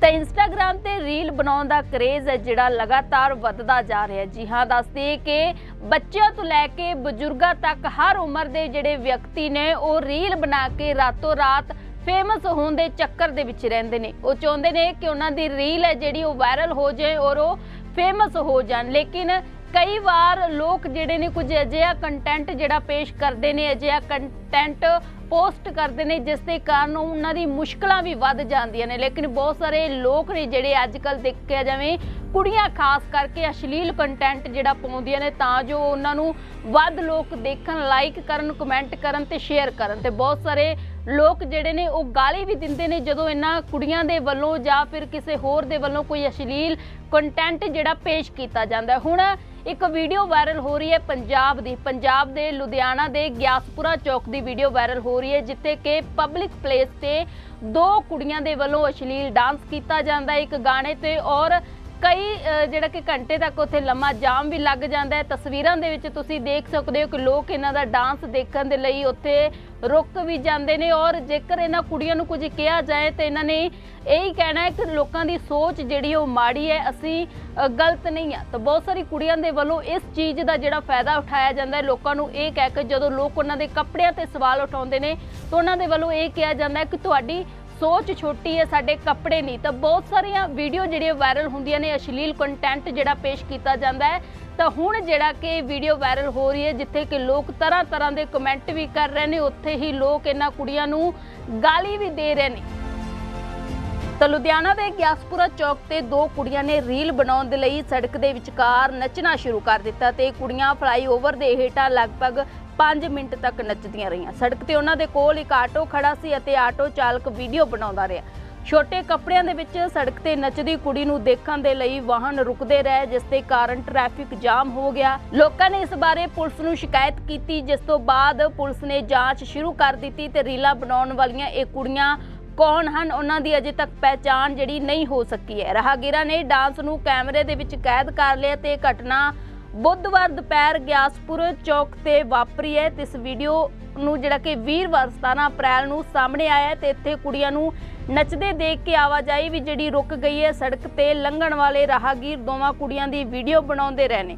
ਤਾਂ ਇੰਸਟਾਗ੍ਰam ਤੇ ਰੀਲ ਬਣਾਉਣ ਦਾ ਕਰੇਜ਼ ਹੈ, ਜਿਹੜਾ ਲਗਾਤਾਰ ਵੱਧਦਾ ਜਾ ਰਿਹਾ ਹੈ। ਜੀ ਹਾਂ ਦੱਸਦੇ ਕਿ ਬੱਚਿਆਂ ਤੋਂ ਲੈ ਕੇ ਬਜ਼ੁਰਗਾਂ ਤੱਕ ਹਰ ਉਮਰ ਦੇ ਜਿਹੜੇ ਵਿਅਕਤੀ ਨੇ, ਉਹ ਰੀਲ ਬਣਾ ਕੇ ਰਾਤੋਂ ਰਾਤ ਫੇਮਸ ਹੋਣ ਦੇ ਚੱਕਰ ਦੇ ਵਿੱਚ ਰਹਿੰਦੇ ਨੇ। ਉਹ ਚਾਹੁੰਦੇ ਨੇ ਕਿ ਉਹਨਾਂ ਦੀ ਰੀਲ ਹੈ ਜਿਹੜੀ ਉਹ ਵਾਇਰਲ ਹੋ ਜਾਏ ਔਰ ਉਹ ਫੇਮਸ ਹੋ ਜਾਣ। ਲੇਕਿਨ ਕਈ ਵਾਰ ਲੋਕ ਜਿਹੜੇ ਨੇ ਕੁਝ ਅਜਿਹਾ ਕੰਟੈਂਟ ਜਿਹੜਾ ਪੇਸ਼ ਕਰਦੇ ਨੇ, ਅਜਿਹਾ ਕੰਟੈਂਟ ਪੋਸਟ ਕਰਦੇ ਨੇ, ਜਿਸ ਦੇ ਕਾਰਨ ਉਹਨਾਂ ਦੀ ਮੁਸ਼ਕਲਾਂ ਵੀ ਵੱਧ ਜਾਂਦੀਆਂ ਨੇ। ਲੇਕਿਨ ਬਹੁਤ ਸਾਰੇ ਲੋਕ ਨੇ ਜਿਹੜੇ ਅੱਜ ਕੱਲ ਦੇਖਿਆ ਜਾਵੇ ਕੁੜੀਆਂ, ਖਾਸ ਕਰਕੇ ਅਸ਼ਲੀਲ ਕੰਟੈਂਟ ਜਿਹੜਾ ਪਾਉਂਦੀਆਂ ਨੇ, ਤਾਂ ਜੋ ਉਹਨਾਂ ਨੂੰ ਵੱਧ ਲੋਕ ਦੇਖਣ ਲਾਈਕ ਕਰਨ ਕਮੈਂਟ ਕਰਨ ਤੇ ਸ਼ੇਅਰ ਕਰਨ ਤੇ ਬਹੁਤ ਸਾਰੇ ਲੋਕ ਜਿਹੜੇ ਨੇ ਉਹ ਗਾਲੀ ਵੀ ਦਿੰਦੇ ਨੇ ਜਦੋਂ ਇਹਨਾਂ ਕੁੜੀਆਂ ਦੇ ਵੱਲੋਂ ਜਾਂ ਫਿਰ ਕਿਸੇ ਹੋਰ ਦੇ ਵੱਲੋਂ ਕੋਈ ਅਸ਼ਲੀਲ ਕੰਟੈਂਟ ਜਿਹੜਾ ਪੇਸ਼ ਕੀਤਾ ਜਾਂਦਾ ਹੁਣ ਇੱਕ ਵੀਡੀਓ ਵਾਇਰਲ ਹੋ ਰਹੀ ਹੈ ਪੰਜਾਬ ਦੀ। ਪੰਜਾਬ ਦੇ ਲੁਧਿਆਣਾ ਦੇ ਗਿਆਸਪੁਰਾ ਚੌਕ ਦੀ ਵੀਡੀਓ ਵਾਇਰਲ ਹੋ ਰਹੀ ਹੈ, ਜਿੱਥੇ ਕਿ ਪਬਲਿਕ ਪਲੇਸ ਤੇ ਦੋ ਕੁੜੀਆਂ ਦੇ ਵੱਲੋਂ ਅਸ਼ਲੀਲ ਡਾਂਸ ਕੀਤਾ ਜਾਂਦਾ ਇੱਕ ਗਾਣੇ ਤੇ ਔਰ ਕਈ ਜਿਹੜਾ ਕਿ ਘੰਟੇ ਤੱਕ ਉੱਥੇ ਲੰਮਾ ਜਾਮ ਵੀ ਲੱਗ ਜਾਂਦਾ ਹੈ। ਤਸਵੀਰਾਂ ਦੇ ਵਿੱਚ ਤੁਸੀਂ ਦੇਖ ਸਕਦੇ ਹੋ ਕਿ ਲੋਕ ਇਹਨਾਂ ਦਾ ਡਾਂਸ ਦੇਖਣ ਦੇ ਲਈ ਉੱਥੇ ਰੁਕ ਵੀ ਜਾਂਦੇ ਨੇ ਔਰ ਜੇਕਰ ਇਹਨਾਂ ਕੁੜੀਆਂ ਨੂੰ ਕੁਝ ਕਿਹਾ ਜਾਏ ਤਾਂ ਇਹਨਾਂ ਨੇ ਇਹੀ ਕਹਿਣਾ ਹੈ ਕਿ ਲੋਕਾਂ ਦੀ ਸੋਚ ਜਿਹੜੀ ਉਹ ਮਾੜੀ ਹੈ, ਅਸੀਂ ਗਲਤ ਨਹੀਂ ਆ ਤਾਂ ਬਹੁਤ ਸਾਰੀ ਕੁੜੀਆਂ ਦੇ ਵੱਲੋਂ ਇਸ ਚੀਜ਼ ਦਾ ਜਿਹੜਾ ਫਾਇਦਾ ਉਠਾਇਆ ਜਾਂਦਾ ਹੈ। ਲੋਕਾਂ ਨੂੰ ਇਹ ਕਹਿ ਕੇ ਜਦੋਂ ਲੋਕ ਉਹਨਾਂ ਦੇ ਕੱਪੜਿਆਂ ਤੇ ਸਵਾਲ ਉਠਾਉਂਦੇ ਨੇ ਤਾਂ ਉਹਨਾਂ ਦੇ ਵੱਲੋਂ ਇਹ ਕਿਹਾ ਜਾਂਦਾ ਹੈ ਕਿ ਤੁਹਾਡੀ ਸੋਚ ਛੋਟੀ ਹੈ, ਸਾਡੇ ਕੱਪੜੇ ਨਹੀਂ। ਤਾਂ ਬਹੁਤ ਸਾਰੀਆਂ ਵੀਡੀਓ ਜਿਹੜੀਆਂ ਵਾਇਰਲ ਹੁੰਦੀਆਂ ਨੇ, ਅਸ਼ਲੀਲ ਕੰਟੈਂਟ ਜਿਹੜਾ ਪੇਸ਼ ਕੀਤਾ ਜਾਂਦਾ ਹੈ। ਤਾਂ ਹੁਣ ਜਿਹੜਾ ਕਿ ਵੀਡੀਓ ਵਾਇਰਲ ਹੋ ਰਹੀ ਹੈ, ਜਿੱਥੇ ਕਿ ਲੋਕ ਤਰ੍ਹਾਂ ਤਰ੍ਹਾਂ ਦੇ ਕਮੈਂਟ ਵੀ ਕਰ ਰਹੇ ਨੇ, ਉੱਥੇ ਹੀ ਲੋਕ ਇਹਨਾਂ ਕੁੜੀਆਂ ਨੂੰ ਗਾਲੀ ਵੀ ਦੇ ਰਹੇ ਨੇ। ਤਾਂ ਲੁਧਿਆਣਾ ਦੇ ਗਿਆਸਪੁਰਾ ਚੌਕ ਤੇ ਦੋ ਕੁੜੀਆਂ ਨੇ ਰੀਲ ਬਣਾਉਣ ਦੇ ਲਈ ਸੜਕ ਦੇ ਵਿਚਕਾਰ ਨੱਚਣਾ ਸ਼ੁਰੂ ਕਰ ਦਿੱਤਾ ਤੇ ਕੁੜੀਆਂ ਫਲਾਈਓਵਰ ਦੇ ਹੇਠਾਂ ਲਗਭਗ 5 ਮਿੰਟ ਤੱਕ ਨੱਚਦੀਆਂ ਰਹੀਆਂ। ਸੜਕ ਤੇ ਉਹਨਾਂ ਦੇ ਕੋਲ ਇੱਕ ਆਟੋ ਖੜਾ ਸੀ ਅਤੇ ਆਟੋ ਚਾਲਕ ਵੀਡੀਓ ਬਣਾਉਂਦਾ ਰਿਹਾ। ਛੋਟੇ ਕੱਪੜਿਆਂ ਦੇ ਵਿੱਚ ਸੜਕ ਤੇ ਨੱਚਦੀ ਕੁੜੀ ਨੂੰ ਦੇਖਣ ਦੇ ਲਈ ਵਾਹਨ ਰੁਕਦੇ ਰਹੇ, ਜਿਸ ਦੇ ਕਾਰਨ ਟ੍ਰੈਫਿਕ ਜਾਮ ਹੋ ਗਿਆ। ਲੋਕਾਂ ਨੇ ਇਸ ਬਾਰੇ ਪੁਲਿਸ ਨੂੰ ਸ਼ਿਕਾਇਤ ਕੀਤੀ, ਜਿਸ ਤੋਂ ਬਾਅਦ ਪੁਲਿਸ ਨੇ ਜਾਂਚ ਸ਼ੁਰੂ ਕਰ ਦਿੱਤੀ ਤੇ ਰੀਲਾਂ ਬਣਾਉਣ ਵਾਲੀਆਂ ਇਹ ਕੁੜੀਆਂ ਕੌਣ ਹਨ, ਉਹਨਾਂ ਦੀ ਅਜੇ ਤੱਕ ਪਹਿਚਾਣ ਜਿਹੜੀ ਨਹੀਂ ਹੋ ਸਕੀ ਹੈ। ਰਾਹਗੀਰਾਂ ਨੇ ਡਾਂਸ ਨੂੰ ਕੈਮਰੇ ਦੇ ਵਿੱਚ ਕੈਦ ਕਰ ਲਿਆ ਤੇ ਘਟਨਾ ਬੁੱਧਵਾਰ ਦੁਪਹਿਰ ਗਿਆਸਪੁਰ ਚੌਕ ਤੇ ਵਾਪਰੀ ਹੈ ਤੇ ਇਸ ਵੀਡੀਓ ਨੂੰ ਜਿਹੜਾ ਕਿ ਵੀਰਵਾਰ 17 ਅਪ੍ਰੈਲ ਨੂੰ ਸਾਹਮਣੇ ਆਇਆ ਹੈ ਤੇ ਇੱਥੇ ਕੁੜੀਆਂ ਨੂੰ ਨੱਚਦੇ ਦੇਖ ਕੇ ਆਵਾਜਾਈ ਵੀ ਜਿਹੜੀ ਰੁਕ ਗਈ ਹੈ, ਸੜਕ ਤੇ ਲੰਘਣ ਵਾਲੇ ਰਾਹਗੀਰ ਦੋਵਾਂ ਕੁੜੀਆਂ ਦੀ ਵੀਡੀਓ ਬਣਾਉਂਦੇ ਰਹੇ ਨੇ।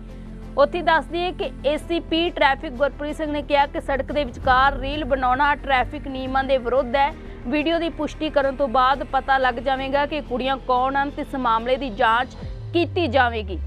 ਉੱਥੇ ਦੱਸਦੀ ਹੈ ਕਿ ਏਸੀਪੀ ਟ੍ਰੈਫਿਕ ਗੁਰਪ੍ਰੀਤ ਸਿੰਘ ਨੇ ਕਿਹਾ ਕਿ ਸੜਕ ਦੇ ਵਿਚਕਾਰ ਰੀਲ ਬਣਾਉਣਾ ਟ੍ਰੈਫਿਕ ਨਿਯਮਾਂ ਦੇ ਵਿਰੁੱਧ ਹੈ। ਵੀਡੀਓ ਦੀ ਪੁਸ਼ਟੀ ਕਰਨ ਤੋਂ ਬਾਅਦ ਪਤਾ ਲੱਗ ਜਾਵੇਗਾ ਕਿ ਕੁੜੀਆਂ ਕੌਣ ਹਨ ਤੇ ਇਸ ਮਾਮਲੇ ਦੀ ਜਾਂਚ ਕੀਤੀ ਜਾਵੇਗੀ।